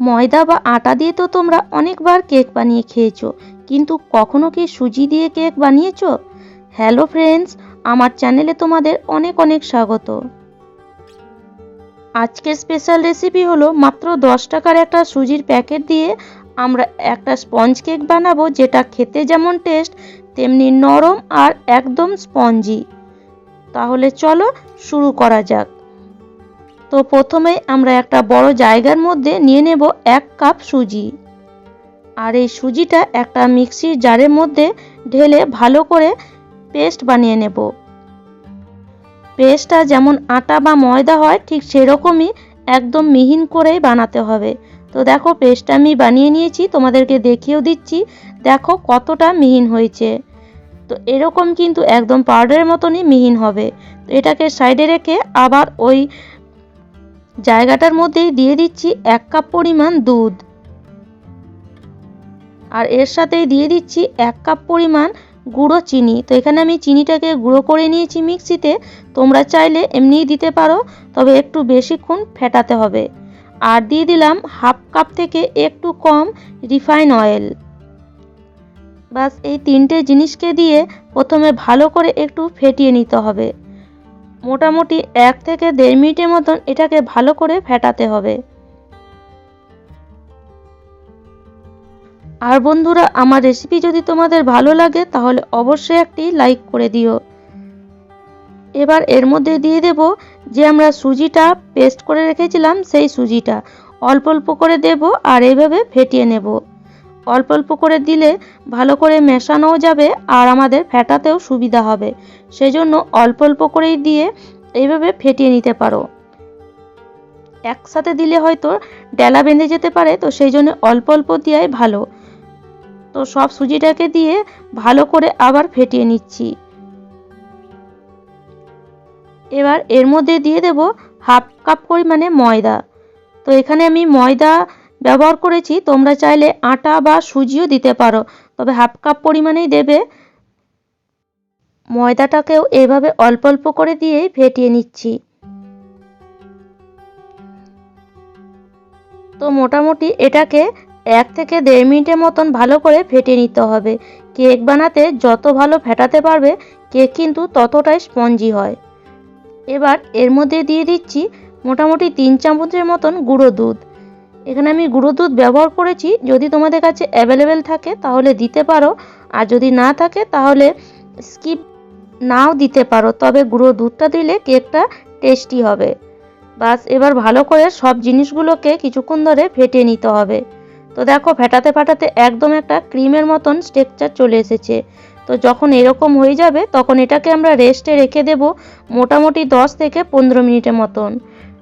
ময়দা বা আটা দিয়ে তো তোমরা অনেকবার কেক বানিয়ে খেয়েছো, কিন্তু কখনো কি সুজি দিয়ে কেক বানিয়েছো? হ্যালো ফ্রেন্ডস, আমার চ্যানেলে তোমাদের অনেক অনেক স্বাগত। আজকের স্পেশাল রেসিপি হলো মাত্র দশ টাকার একটা সুজির প্যাকেট দিয়ে আমরা একটা স্পঞ্জ কেক বানাবো, যেটা খেতে যেমন টেস্ট, তেমনি নরম আর একদম স্পঞ্জি। তাহলে চলো শুরু করা যাক। তো প্রথমে আমরা একটা বড় জায়গার মধ্যে নিয়ে নেব এক কাপ সুজি। আর এই সুজিটা একটা মিক্সির জারের মধ্যে ঢেলে ভালো করে পেস্ট বানিয়ে নেব। পেস্টটা যেমন আটা বা ময়দা হয়, ঠিক সেরকমই একদম মিহিন করেই বানাতে হবে। তো দেখো পেস্টটা আমি বানিয়ে নিয়েছি, তোমাদেরকে দেখিয়েও দিচ্ছি। দেখো কতটা মিহিন হয়েছে। তো এরকম কিন্তু একদম পাউডারের মতনই মিহিন হবে। তো এটাকে সাইডে রেখে আবার ওই জায়গাটার মধ্যেই দিয়ে দিচ্ছি এক কাপ পরিমাণ দুধ। আর এর সাথেই দিয়ে দিচ্ছি এক কাপ পরিমাণ গুঁড়ো চিনি। তো এখানে আমি চিনিটাকে গুঁড়ো করে নিয়েছি মিক্সিতে। তোমরা চাইলে এমনিই দিতে পারো, তবে একটু বেশিক্ষণ ফেটাতে হবে। আর দিয়ে দিলাম হাফ কাপ থেকে একটু কম রিফাইন অয়েল। বাস এই তিনটে জিনিসকে দিয়ে প্রথমে ভালো করে একটু ফেটিয়ে নিতে হবে। মোটামুটি এক থেকে দেড় মিনিটের মতন এটাকে ভালো করে ফেটাতে হবে। আর বন্ধুরা, আমার রেসিপি যদি তোমাদের ভালো লাগে, তাহলে অবশ্যই একটি লাইক করে দিও। এবার এর মধ্যে দিয়ে দেব যে আমরা সুজিটা পেস্ট করে রেখেছিলাম, সেই সুজিটা। অল্প অল্প করে দেব আর এইভাবে ফেটিয়ে নেব। অল্প অল্প করে দিলে ভালো করে মেশানোও যাবে আর আমাদের ফেটাতেও সুবিধা হবে। সেই জন্য অল্প অল্প করেই দিয়ে এইভাবে ফেটিয়ে নিতে পারো। একসাথে দিলে হয়তো ডেলা বেঁধে যেতে পারে, তো সেই জন্য অল্প অল্প দেওয়াই ভালো। তো সব সুজিটাকে দিয়ে ভালো করে আবার ফেটিয়ে নিচ্ছি। এবার এর মধ্যে দিয়ে দেব হাফ কাপ পরিমাণে ময়দা। তো এখানে আমি ময়দা ব্যবহার করেছি, তোমরা চাইলে আটা বা সুজিও দিতে পারো, তবে হাফ কাপ পরিমাণেই দেবে। ময়দাটাকেও এভাবে অল্প অল্প করে দিয়েই ফেটিয়ে নিচ্ছি। তো মোটামুটি এটাকে এক থেকে দেড় মিনিটের মতন ভালো করে ফেটিয়ে নিতে হবে। কেক বানাতে যত ভালো ফেটাতে পারবে, কেক কিন্তু ততটাই স্পঞ্জি হয়। এবার এর মধ্যে দিয়ে দিচ্ছি মোটামুটি তিন চামচের মতন গুঁড়ো দুধ। এখানে আমি গুঁড়ো দুধ ব্যবহার করেছি। যদি তোমাদের কাছে অ্যাভেলেবেল থাকে, তাহলে দিতে পারো। আর যদি না থাকে, তাহলে স্কিপ নাও দিতে পারো। তবে গুঁড়ো দুধটা দিলে কেকটা টেস্টি হবে। বাস, এবার ভালো করে সব জিনিসগুলোকে কিছুক্ষণ ধরে ফেটে নিতে হবে। তো দেখো, ফেটাতে ফাটাতে একদম একটা ক্রিমের মতন স্ট্রেকচার চলে এসেছে। তো যখন এরকম হয়ে যাবে, তখন এটাকে আমরা রেস্টে রেখে দেব মোটামুটি দশ থেকে পনেরো মিনিটের মতন।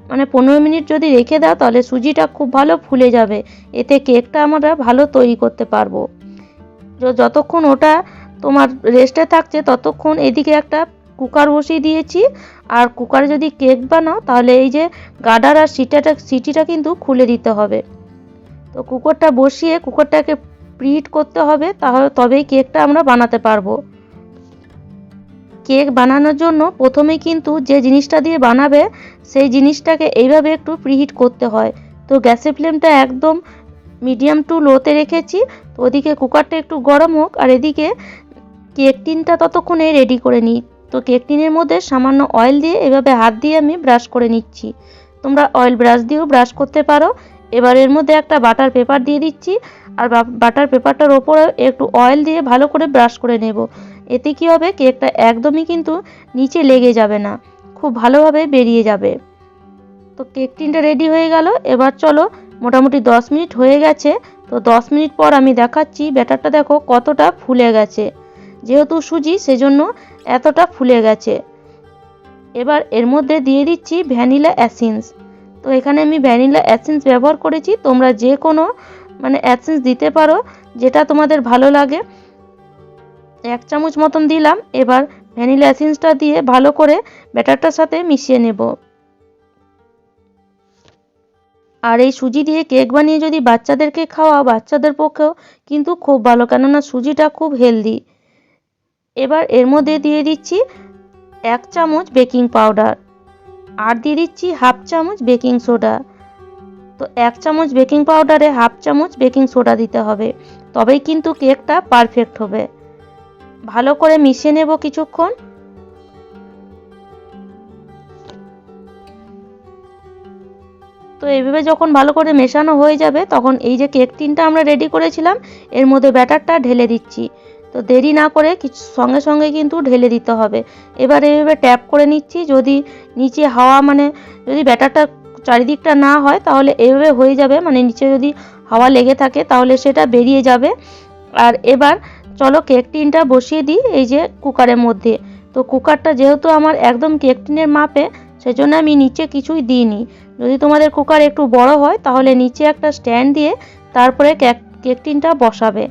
মানে পনেরো মিনিট যদি রেখে দাও, তাহলে সুজিটা খুব ভালো ফুলে যাবে। এতে কেকটা আমরা ভালো তৈরি করতে পারব। যতক্ষণ ওটা তোমার রেস্টে থাকছে, ততক্ষণ এদিকে একটা কুকার বসিয়ে দিয়েছি। আর কুকারে যদি কেক বানাও, তাহলে এই যে গাডার আর সিটাটা, সিটিটা কিন্তু খুলে দিতে হবে। তো কুকারটা বসিয়ে কুকারটাকে প্রিহিট করতে হবে, তাহলে তবেই কেকটা আমরা বানাতে পারব। কেক বানানোর জন্য প্রথমে কিন্তু যে জিনিসটা দিয়ে বানাবে, সেই জিনিসটাকে এইভাবে একটু প্রিহিট করতে হয়। তো গ্যাসের ফ্লেমটা একদম মিডিয়াম টু লোতে রেখেছি। তো ওদিকে কুকারটা একটু গরম হোক আর এদিকে কেক টিনটা ততক্ষণে রেডি করে নিই। তো কেক টিনের মধ্যে সামান্য অয়েল দিয়ে এভাবে হাত দিয়ে আমি ব্রাশ করে নিচ্ছি। তোমরা অয়েল ব্রাশ দিয়েও ব্রাশ করতে পারো। এবার এর মধ্যে একটা বাটার পেপার দিয়ে দিচ্ছি। আর বাটার পেপারটার ওপরে একটু অয়েল দিয়ে ভালো করে ব্রাশ করে নেব। এতে কি হবে? কেকটা একদমই কিন্তু নিচে লেগে যাবে না। খুব ভালোভাবে বেরিয়ে যাবে। তো কেক টিনটা রেডি হয়ে গেল। এবার চলো, মোটামুটি দশ মিনিট হয়ে গেছে। তো দশ মিনিট পর আমি দেখাচ্ছি, ব্যাটারটা দেখো কতটা ফুলে গেছে। যেহেতু সুজি, সেজন্য এতটা ফুলে গেছে। এবার এর মধ্যে দিয়ে দিচ্ছি ভ্যানিলা অ্যাসেন্স তো এখানে আমি ভ্যানিলা অ্যাসেন্স ব্যবহার করেছি। তোমরা যে কোনো মানে অ্যাসেন্স দিতে পারো, যেটা তোমাদের ভালো লাগে। এক চামচ মতন দিলাম, এবার ভ্যানিলা অ্যাসেন্সটা দিয়ে ভালো করে ব্যাটারটার সাথে মিশিয়ে নেব। আর এই সুজি দিয়ে কেক বানিয়ে যদি বাচ্চাদেরকে খাওয়া বাচ্চাদের পক্ষেও কিন্তু খুব ভালো, কেননা সুজিটা খুব হেলদি। এবার এর মধ্যে দিয়ে দিচ্ছি এক চামচ বেকিং পাউডার আর দিয়ে দিচ্ছি হাফ চামচ বেকিং সোডা। তো এক চামচ বেকিং পাউডারে হাফ চামচ বেকিং সোডা দিতে হবে, তবেই কিন্তু কেকটা পারফেক্ট হবে। ভালো করে মিশিয়ে নেব কিছুক্ষণ। তো এইভাবে যখন ভালো করে মেশানো হয়ে যাবে, তখন এই যে কেক টিনটা আমরা রেডি করেছিলাম, এর মধ্যে ব্যাটারটা ঢেলে দিচ্ছি। তো দেরি না করে কিছু সঙ্গে সঙ্গে কিন্তু ঢেলে দিতে হবে। এবার এইভাবে ট্যাপ করে নিচ্ছি, যদি নিচে হাওয়া মানে যদি ব্যাটারটা চারিদিকটা না হয়, তাহলে এইভাবে হয়ে যাবে। মানে নিচে যদি হাওয়া লেগে থাকে, তাহলে সেটা বেরিয়ে যাবে। আর এবার চলো কেক টিনটা বসিয়ে দিই এই যে কুকারের মধ্যে। তো কুকারটা যেহেতু আমার একদম কেক টিনের মাপে, সেজন্য আমি নিচে কিছুই দিইনি। যদি তোমাদের কুকার একটু বড় হয়, তাহলে নিচে একটা স্ট্যান্ড দিয়ে তারপরে কেক কেক টিনটা বসাবে।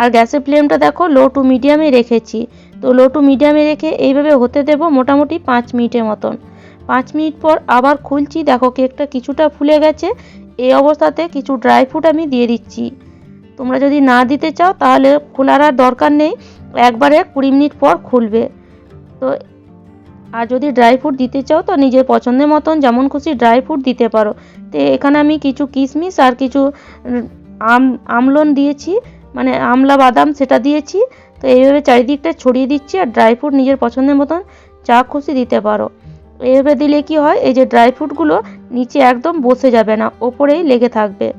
আর গ্যাসের ফ্লেমটা দেখো লো টু মিডিয়ামে রেখেছি। তো লো টু মিডিয়ামে রেখে এইভাবে হতে দেব মোটামুটি পাঁচ মিনিটের মতন। পাঁচ মিনিট পর আবার খুলছি, দেখো কেকটা কিছুটা ফুলে গেছে। এই অবস্থাতে কিছু ড্রাই ফ্রুট আমি দিয়ে দিচ্ছি। তোমরা যদি না দিতে চাও, তাহলে খোলার আর দরকার নেই। একবারে কুড়ি মিনিট পর খুলবে। তো, আর যদি ড্রাই ফ্রুট দিতে চাও, তো নিজের পছন্দের মতন যেমন খুশি ড্রাই ফ্রুট দিতে পারো। তো, এখানে আমি কিছু কিশমিশ আর কিছু আম, আমলন দিয়েছি। মানে আমলা বাদাম সেটা দিয়েছি। তো, এইভাবে চারিদিকটা ছড়িয়ে দিচ্ছি আর ড্রাই ফ্রুট নিজের পছন্দের মতন যা খুশি দিতে পারো। এইভাবে দিলে কি হয়, এই যে ড্রাই ফ্রুটগুলো নিচে একদম বসে যাবে না, ওপরেই লেগে থাকবে।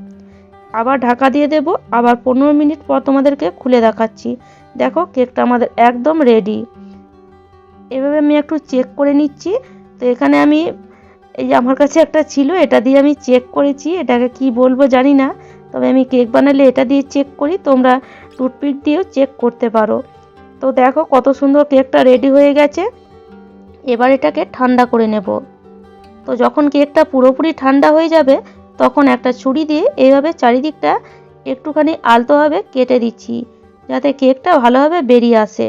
আবার ঢাকা দিয়ে দেব, আবার পনেরো মিনিট পর তোমাদেরকে খুলে দেখাচ্ছি। দেখো, কেকটা আমাদের একদম রেডি এভাবে আমি একটু চেক করে নিচ্ছি। তো এখানে আমি, এই যে আমার কাছে একটা ছিল, এটা দিয়ে আমি চেক করেছি। এটাকে কি বলব জানি না। তবে আমি কেক বানালে এটা দিয়ে চেক করি। তোমরা টুথপিক দিয়েও চেক করতে পারো। তো দেখো, কত সুন্দর কেকটা রেডি হয়ে গেছে। এবার এটাকে ঠান্ডা করে নেব। তো যখন কেকটা পুরোপুরি ঠান্ডা হয়ে যাবে তখন একটা ছুরি দিয়ে এইভাবে চারিদিকটা একটুখানি আলতোভাবে কেটে দিচ্ছি, যাতে কেকটা ভালোভাবে বেরিয়ে আসে।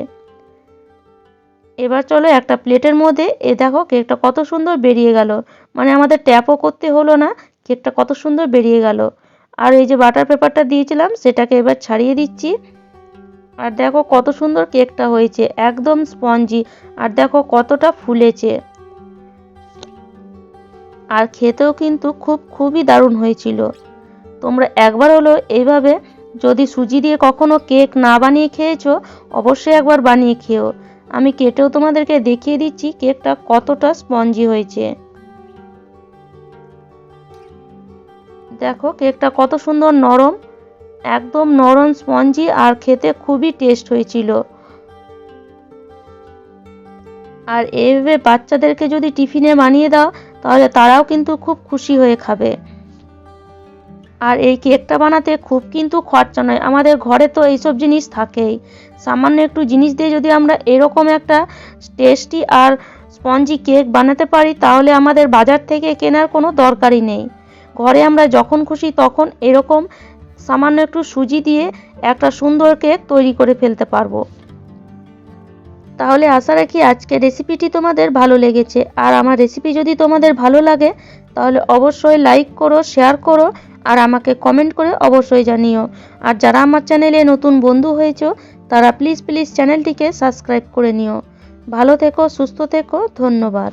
এবার চলো একটা প্লেটের মধ্যে, এ দেখো কেকটা কত সুন্দর বেরিয়ে গেল। মানে আমাদের ট্যাপও করতে হলো না, কেকটা কত সুন্দর বেরিয়ে গেল। আর এই যে বাটার পেপারটা দিয়েছিলাম, সেটাকে এবার ছাড়িয়ে দিচ্ছি। আর দেখো কত সুন্দর কেকটা হয়েছে, একদম স্পঞ্জি। আর দেখো কতটা ফুলেছে। আর খেতেও কিন্তু খুব খুবই দারুণ হয়েছিল। তোমরা একবার হলো এইভাবে যদি সুজি দিয়ে কখনো কেক না বানিয়ে খেয়েছো, অবশ্যই একবার বানিয়ে খেও। আমি কেটেও তোমাদেরকে দেখিয়ে দিচ্ছি কেকটা কতটা স্পঞ্জি হয়েছে। দেখো কেকটা কত সুন্দর নরম, একদম নরম স্পঞ্জি আর খেতে খুবই টেস্ট হয়েছিল। আর এইভাবে বাচ্চাদেরকে যদি টিফিনে বানিয়ে দাও তাহলে তারাও কিন্তু খুব খুশি হয়ে খাবে। আর এই কেকটা বানাতে খুব কিন্তু খরচা নয়। আমাদের ঘরে তো এইসব জিনিস থাকেই। সামান্য একটু জিনিস দিয়ে যদি আমরা এরকম একটা টেস্টি আর স্পঞ্জি কেক বানাতে পারি, তাহলে আমাদের বাজার থেকে কেনার কোনো দরকারই নেই। ঘরে আমরা যখন খুশি তখন এরকম সামান্য একটু সুজি দিয়ে একটা সুন্দর কেক তৈরি করে ফেলতে পারব। তাহলে আশা রাখি আজকে রেসিপিটি তোমাদের ভালো লেগেছে। আর আমার রেসিপি যদি তোমাদের ভালো লাগে, তাহলে অবশ্যই লাইক করো শেয়ার করো, আর আমাকে কমেন্ট করে অবশ্যই জানিও। আর যারা আমার চ্যানেলে নতুন বন্ধু হয়েছো, তারা প্লিজ প্লিজ চ্যানেলটিকে সাবস্ক্রাইব করে নিও। ভালো থেকো, সুস্থ থেকো, ধন্যবাদ।